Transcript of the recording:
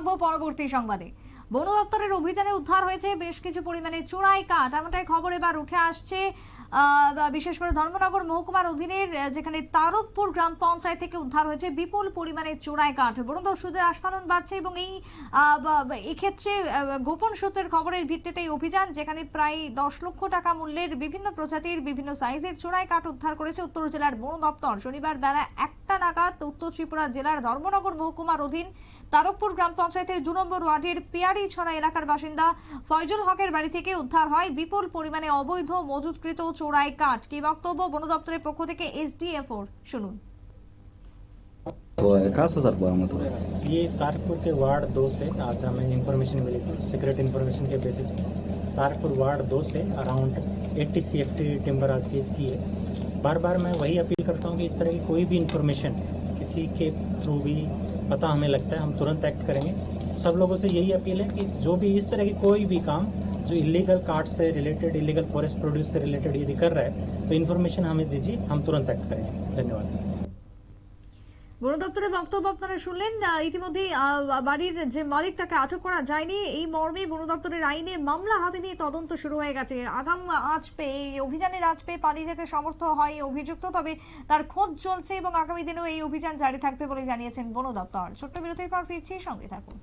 রাখব পরবর্তী সংবাদে। বন দপ্তরের অভিযানে উদ্ধার হয়েছে বেশ কিছু পরিমাণে চোরাই কাঠ। এমনটাই খবর এবার উঠে আসছে বিশেষ করে ধর্মনগর মহকুমার অধীনের যেখানে তারকপুর গ্রাম পঞ্চায়েত থেকে উদ্ধার হয়েছে বিপুল পরিমাণে চোরাই কাঠ। বন দস্যুদের আস্ফালন বাড়ছে এবং এই এক্ষেত্রে গোপন সূত্রের খবরের ভিত্তিতে এই অভিযান, যেখানে প্রায় দশ লক্ষ টাকা মূল্যের বিভিন্ন প্রজাতির বিভিন্ন সাইজের চোরাই কাঠ উদ্ধার করেছে উত্তর জেলার বন দপ্তর। শনিবার বেলা একটা নাগাদ উত্তর ত্রিপুরা জেলার ধর্মনগর মহকুমার অধীন তারকপুর গ্রাম পঞ্চায়েতের দু নম্বর ওয়ার্ডের পিয়ারি ছড়া এলাকার বাসিন্দা ফয়জুল হকের বাড়ি থেকে উদ্ধার হয় বিপুল পরিমাণে অবৈধ মজুতকৃত চোরাই কাঠ কি বক্তব্য বন দপ্তরের পক্ষ থেকে এসডিএফওর শুনুন तो कहाँ से सर बरामद हुआ ये तारकपुर के वार्ड दो से आज हमें इंफॉर्मेशन मिली थी सीक्रेट इंफॉर्मेशन के बेसिस पे तारकपुर वार्ड दो से around 80 C F T timber आज सीज की है बार बार मैं वही अपील करता हूँ कि इस तरह की कोई भी इंफॉर्मेशन किसी के थ्रू भी पता हमें लगता है, हम तुरंत एक्ट करेंगे। सब लोगों से यही अपील है कि जो भी इस तरह की कोई भी काम जो इलीगल कार्ड से रिलेटेड इलीगल फॉरेस्ट प्रोड्यूस से रिलेटेड यदि कर रहा है तो इन्फॉर्मेशन हमें दीजिए, हम तुरंत एक्ट करेंगे। धन्यवाद। বন দপ্তরের বক্তব্য আপনারা শুনলেন। ইতিমধ্যে বাড়ির যে মালিক তাকে আটক করা যায়নি, এই মর্মে বন দপ্তরের আইনে মামলা হাতে নিয়ে তদন্ত শুরু হয়ে গেছে। আগাম আজ পেয়ে, এই অভিযানের আজ পেয়ে পালিয়ে যেতে সমর্থ হয় অভিযুক্ত, তবে তার খোঁজ চলছে এবং আগামী দিনেও এই অভিযান জারি থাকবে বলে জানিয়েছেন বন দপ্তর ছোট্ট বিরতির পর ফিরছি, সঙ্গে থাকুন।